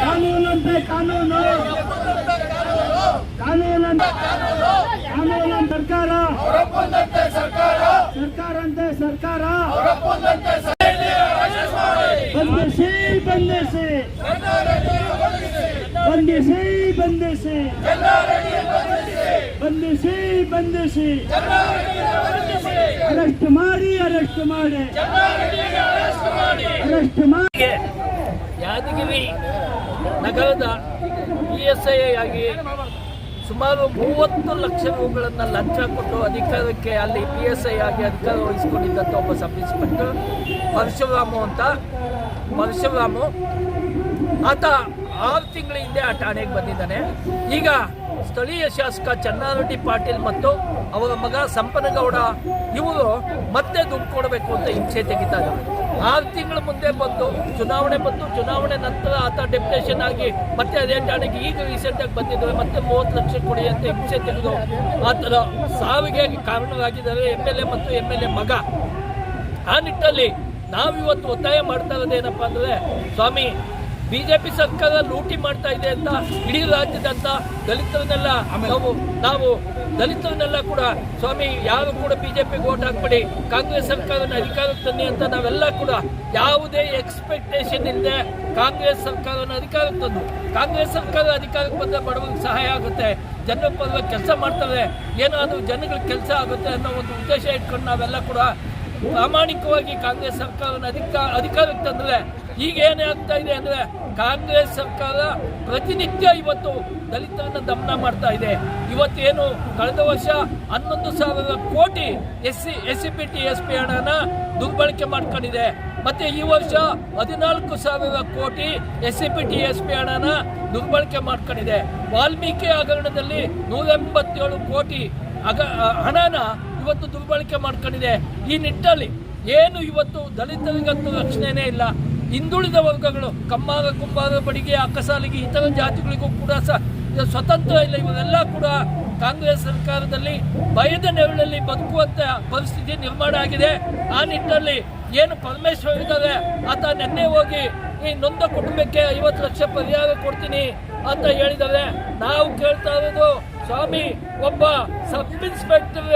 ಕಾನೂನಂತೆ ಕಾನೂನು. ಕಾನೂನಂತೆ ಕಾನೂನು. ಸರ್ಕಾರ. ಸರ್ಕಾರ. ಅಂತೆ ಸರ್ಕಾರ. ಬಂಧಿಸಿ ಬಂಧಿಸಿ. ಬಂಧಿಸಿ. ಬಂಧಿಸಿ ಬಂಧಿಸಿ. ಅರೆಸ್ಟ್ ಮಾಡಿ ಅರೆಸ್ಟ್ ಮಾಡಿ. ಅರೆಸ್ಟ್ ಮಾಡಿ. ಯಾದಗಿರಿ ನಗರದ ಪಿ ಎಸ್ ಐ ಆಗಿ ಸುಮಾರು ಮೂವತ್ತು ಲಕ್ಷ ರೂಗಳನ್ನು ಲಂಚ ಕೊಟ್ಟು ಅಧಿಕಾರಕ್ಕೆ ಅಲ್ಲಿ ಪಿ ಎಸ್ ಐ ಆಗಿ ಅಧಿಕಾರ ವಹಿಸಿಕೊಂಡಿದ್ದಂಥ ಒಬ್ಬ ಸಬ್ ಇನ್ಸ್ಪೆಕ್ಟರ್ ಪರಶುರಾಮು ಅಂತ. ಪರಶುರಾಮು, ಆತ ಆರು ತಿಂಗಳ ಹಿಂದೆ ಆ ಠಾಣೆಗೆ ಬಂದಿದ್ದಾನೆ. ಈಗ ಸ್ಥಳೀಯ ಶಾಸಕ ಚನ್ನಾರೆಡ್ಡಿ ಪಾಟೀಲ್ ಮತ್ತು ಅವರ ಮಗ ಸಂಪನಗೌಡ, ಇವರು ಮತ್ತೆ ದುಡ್ಡು ಕೊಡಬೇಕು ಅಂತ ಹಿಂಸೆ ತೆಗಿತಾ ಆರು ತಿಂಗಳ ಮುಂದೆ ಬಂದು ಚುನಾವಣೆ ಬಂದು ಚುನಾವಣೆ ನಂತರ ಆತ ಡೆಪ್ಯುಟೇಷನ್ ಆಗಿ ಮತ್ತೆ ಅದೇ ಠಾಣೆಗೆ ಈಗ ರೀಸೆಂಟ್ ಆಗಿ ಬಂದಿದ್ದಾರೆ. ಮತ್ತೆ ಮೂವತ್ತು ಲಕ್ಷ ಕೊಡಿ ಅಂತ ಹಿಂಸೆ ತೆಗೆದು ಆತರ ಸಾವಿಗೆ ಕಾರಣರಾಗಿದ್ದಾರೆ. ಎಂ ಎಲ್ ಎ ಮತ್ತು ಎಂ ಎಲ್ ಎ ಮಗ. ಆ ನಿಟ್ಟಲ್ಲಿ ನಾವಿವತ್ತು ಒತ್ತಾಯ ಮಾಡ್ತಾ ಇರೋದೇನಪ್ಪ ಅಂದ್ರೆ, ಸ್ವಾಮಿ ಬಿಜೆಪಿ ಸರ್ಕಾರ ಲೂಟಿ ಮಾಡ್ತಾ ಇದೆ ಅಂತ ಇಡೀ ರಾಜ್ಯದಂತ ದಲಿತರನ್ನೆಲ್ಲ ನಾವು ನಾವು ದಲಿತರನ್ನೆಲ್ಲ ಕೂಡ, ಸ್ವಾಮಿ, ಯಾರು ಕೂಡ ಬಿಜೆಪಿಗೆ ವೋಟ್ ಹಾಕ್ಬೇಡಿ. ಕಾಂಗ್ರೆಸ್ ಸರ್ಕಾರನ ಅಧಿಕಾರಕ್ಕೆ ತನ್ನಿ ಅಂತ ನಾವೆಲ್ಲ ಕೂಡ ಯಾವುದೇ ಎಕ್ಸ್ಪೆಕ್ಟೇಷನ್ ಇಲ್ಲದೆ ಕಾಂಗ್ರೆಸ್ ಸರ್ಕಾರನ ಅಧಿಕಾರಕ್ಕೆ ತಂದು, ಕಾಂಗ್ರೆಸ್ ಸರ್ಕಾರ ಅಧಿಕಾರಕ್ಕೆ ಬಂದ ಬಡವರಿಗೆ ಸಹಾಯ ಆಗುತ್ತೆ, ಜನರ ಪರವಾಗಿ ಕೆಲಸ ಮಾಡ್ತಾರೆ, ಏನಾದರೂ ಜನಗಳಿಗೆ ಕೆಲಸ ಆಗುತ್ತೆ ಅನ್ನೋ ಒಂದು ಉದ್ದೇಶ ಇಟ್ಕೊಂಡು ನಾವೆಲ್ಲ ಕೂಡ ಪ್ರಾಮಾಣಿಕವಾಗಿ ಕಾಂಗ್ರೆಸ್ ಸರ್ಕಾರನ ಅಧಿಕಾರ ಅಧಿಕಾರಕ್ಕೆ ತಂದ್ರೆ ಈಗ ಏನೇ ಆಗ್ತಾ ಇದೆ ಅಂದ್ರೆ ಕಾಂಗ್ರೆಸ್ ಸರ್ಕಾರ ಪ್ರತಿನಿತ್ಯ ಇವತ್ತು ದಲಿತರನ್ನ ದಮನ ಮಾಡ್ತಾ ಇದೆ. ಇವತ್ತೇನು ಕಳೆದ ವರ್ಷ ಹನ್ನೊಂದು ಸಾವಿರ crore S C S C P, T S P ಹಣನ ದುರ್ಬಳಕೆ ಮಾಡ್ಕೊಂಡಿದೆ. ಮತ್ತೆ ಈ ವರ್ಷ ಹದಿನಾಲ್ಕು ಸಾವಿರ crore S C P, T S P ಹಣನ ದುರ್ಬಳಕೆ ಮಾಡ್ಕೊಂಡಿದೆ. ವಾಲ್ಮೀಕಿ ಹಗರಣದಲ್ಲಿ ನೂರ ಎಂಬತ್ತೇಳು ಕೋಟಿ ಅಗ ಹಣನ ಇವತ್ತು ದುರ್ಬಳಕೆ ಮಾಡ್ಕೊಂಡಿದೆ. ಈ ನಿಟ್ಟಲ್ಲಿ ಏನು ಇವತ್ತು ದಲಿತರಿಗಂತೂ ರಕ್ಷಣೆನೇ ಇಲ್ಲ. ಹಿಂದುಳಿದ ವರ್ಗಗಳು ಕಮ್ಮಾರ ಕುಂಬಾರ ಬಡಿಗೆ, ಅಕ್ಕಸಾಲಿಗೆ, ಇತರ ಜಾತಿಗಳಿಗೂ ಕೂಡ ಸಹ ಸ್ವತಂತ್ರ ಇಲ್ಲ. ಇವರೆಲ್ಲ ಕೂಡ ಕಾಂಗ್ರೆಸ್ ಸರ್ಕಾರದಲ್ಲಿ ಭಯದ ನೆರಳಲ್ಲಿ ಬದುಕುವಂಥ ಪರಿಸ್ಥಿತಿ ನಿರ್ಮಾಣ ಆಗಿದೆ. ಆ ನಿಟ್ಟಲ್ಲಿ ಏನು ಪರಮೇಶ್ವರ್ ಇದ್ದಾರೆ, ಆತ ನೆನ್ನೆ ಹೋಗಿ ಈ ನೊಂದ ಕುಟುಂಬಕ್ಕೆ ಐವತ್ತು ಲಕ್ಷ ಪರಿಹಾರ ಕೊಡ್ತೀನಿ ಅಂತ ಹೇಳಿದ್ದಾರೆ. ನಾವು ಕೇಳ್ತಾ ಇರೋದು ಸ್ವಾಮಿ, ಒಬ್ಬ ಸಬ್ ಇನ್ಸ್ಪೆಕ್ಟರ್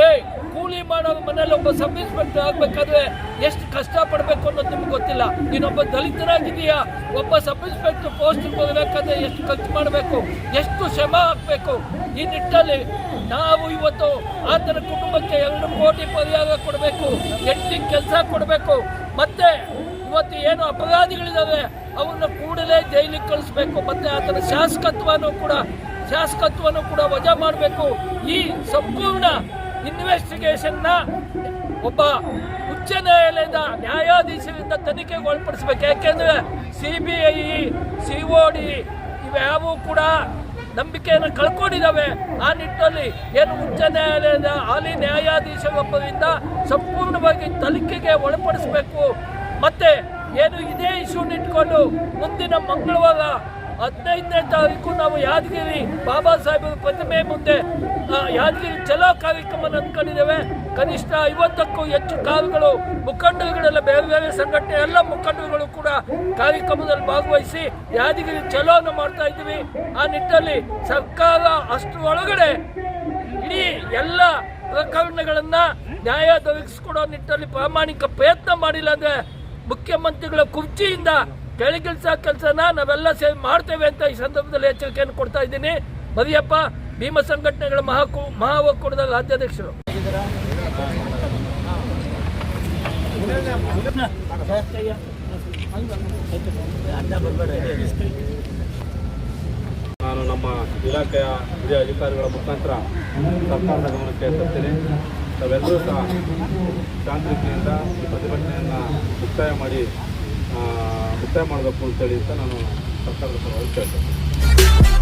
ಕೂಲಿ ಮಾಡೋ ಮನೇಲಿ ಒಬ್ಬ ಸಬ್ ಇನ್ಸ್ಪೆಕ್ಟರ್ ಆಗ್ಬೇಕಾದ್ರೆ ಎಷ್ಟು ಕಷ್ಟ ಪಡಬೇಕು ಅನ್ನೋದು ನಿಮ್ಗೆ ಗೊತ್ತಿಲ್ಲ. ನೀನೊಬ್ಬ ದಲಿತರಾಗಿದೆಯಾ ಒಬ್ಬ ಸಬ್ ಇನ್ಸ್ಪೆಕ್ಟರ್ ಪೋಸ್ಟ್ ಹೋಗ್ಬೇಕಾದ್ರೆ ಎಷ್ಟು ಖರ್ಚು ಮಾಡಬೇಕು? ಎಷ್ಟು ಶ್ರಮ ಹಾಕಬೇಕು? ಈ ನಿಟ್ಟಲ್ಲಿ ನಾವು ಇವತ್ತು ಆತನ ಕುಟುಂಬಕ್ಕೆ ಎರಡು ಕೋಟಿ ಪರಿಹಾರ ಕೊಡಬೇಕು ಹೆಂಡತಿ ಕೆಲಸ ಕೊಡಬೇಕು, ಮತ್ತೆ ಇವತ್ತು ಏನು ಅಪರಾಧಿಗಳಿದ್ದಾವೆ ಅವನ್ನ ಕೂಡಲೇ ಜೈಲಿಗೆ ಕಳಿಸ್ಬೇಕು, ಮತ್ತೆ ಆತನ ಶಾಸಕತ್ವನೂ ಕೂಡ ಶಾಸಕತ್ವನೂ ಕೂಡ ವಜಾ ಮಾಡಬೇಕು. ಈ ಸಂಪೂರ್ಣ ಇನ್ವೆಸ್ಟಿಗೇಷನ್ನ ಒಬ್ಬ ಉಚ್ಚ ನ್ಯಾಯಾಲಯದ ನ್ಯಾಯಾಧೀಶರಿಂದ ತನಿಖೆಗೆ ಒಳಪಡಿಸಬೇಕು ಯಾಕೆಂದ್ರೆ C B I C O D ಇವ್ಯಾವೂ ಕೂಡ ನಂಬಿಕೆಯನ್ನು ಕಳ್ಕೊಂಡಿದ್ದಾವೆ ಆ ನಿಟ್ಟಿನಲ್ಲಿ ಏನು ಉಚ್ಚ ನ್ಯಾಯಾಲಯದ ಹಾಲಿ ನ್ಯಾಯಾಧೀಶರೊಬ್ಬರಿಂದ ಸಂಪೂರ್ಣವಾಗಿ ತನಿಖೆಗೆ ಒಳಪಡಿಸಬೇಕು. ಮತ್ತೆ ಏನು ಇದೇ ಇಶ್ಯೂನ ಇಟ್ಕೊಂಡು ಮುಂದಿನ ಮಂಗಳವಾರ ಹದಿನೈದನೇ ತಾರೀಕು ನಾವು ಯಾದಗಿರಿ ಬಾಬಾ ಸಾಹೇಬರ ಪ್ರತಿಮೆ ಮುಂದೆ ಯಾದಗಿರಿ ಚಲೋ ಕಾರ್ಯಕ್ರಮ ಅಂದ್ಕೊಂಡಿದ್ದೇವೆ. ಕನಿಷ್ಠ ಐವತ್ತಕ್ಕೂ ಹೆಚ್ಚು ಕಾರುಗಳು, ಮುಖಂಡರುಗಳೆಲ್ಲ ಬೇರೆ ಬೇರೆ ಸಂಘಟನೆ ಎಲ್ಲ ಮುಖಂಡರುಗಳು ಕೂಡ ಕಾರ್ಯಕ್ರಮದಲ್ಲಿ ಭಾಗವಹಿಸಿ ಯಾದಗಿರಿ ಚಲೋನ ಮಾಡ್ತಾ ಇದ್ದೀವಿ. ಆ ನಿಟ್ಟಲ್ಲಿ ಸರ್ಕಾರ ಅಷ್ಟು ಒಳಗಡೆ ಇಡೀ ಎಲ್ಲ ಪ್ರಕರಣಗಳನ್ನು ನ್ಯಾಯ ದೊರಕಿಸಿಕೊಡೋ ನಿಟ್ಟಲ್ಲಿ ಪ್ರಾಮಾಣಿಕ ಪ್ರಯತ್ನ ಮಾಡಿಲ್ಲ ಅಂದ್ರೆ ಮುಖ್ಯಮಂತ್ರಿಗಳ ಕುರ್ಚಿಯಿಂದ ಕೆಳಗಿಳಿಸೋ ಕೆಲಸನ ನಾವೆಲ್ಲ ಸೇ ಮಾಡ್ತೇವೆ ಅಂತ ಈ ಸಂದರ್ಭದಲ್ಲಿ ಎಚ್ಚರಿಕೆಯನ್ನು ಕೊಡ್ತಾ ಇದ್ದೀನಿ. ಮರಿಯಪ್ಪ, ಭೀಮ ಸಂಘಟನೆಗಳ ಮಹಾಕು ಮಹಾ ಒಕ್ಕೂಟದ ರಾಜ್ಯಾಧ್ಯಕ್ಷರು. ನಾನು ನಮ್ಮ ಇಲಾಖೆಯ ಹಿರಿಯ ಅಧಿಕಾರಿಗಳ ಮುಖಾಂತರ ಸರ್ಕಾರದ ಗಮನಕ್ಕೆ ತರ್ತೇನೆ. ತಾವೆಲ್ಲರೂ ಸಹ ಶಾಂತಿಯಿಂದ ಈ ಪ್ರತಿಭಟನೆಯನ್ನು ಮುಕ್ತಾಯ ಮಾಡಿ ಮುಕ್ತಾಯ ಮಾಡಬೇಕು ಅಂತೇಳಿ ಅಂತ ನಾನು ಸರ್ಕಾರದ ಪರವಾಗಿ ಕೇಳ್ತೇನೆ.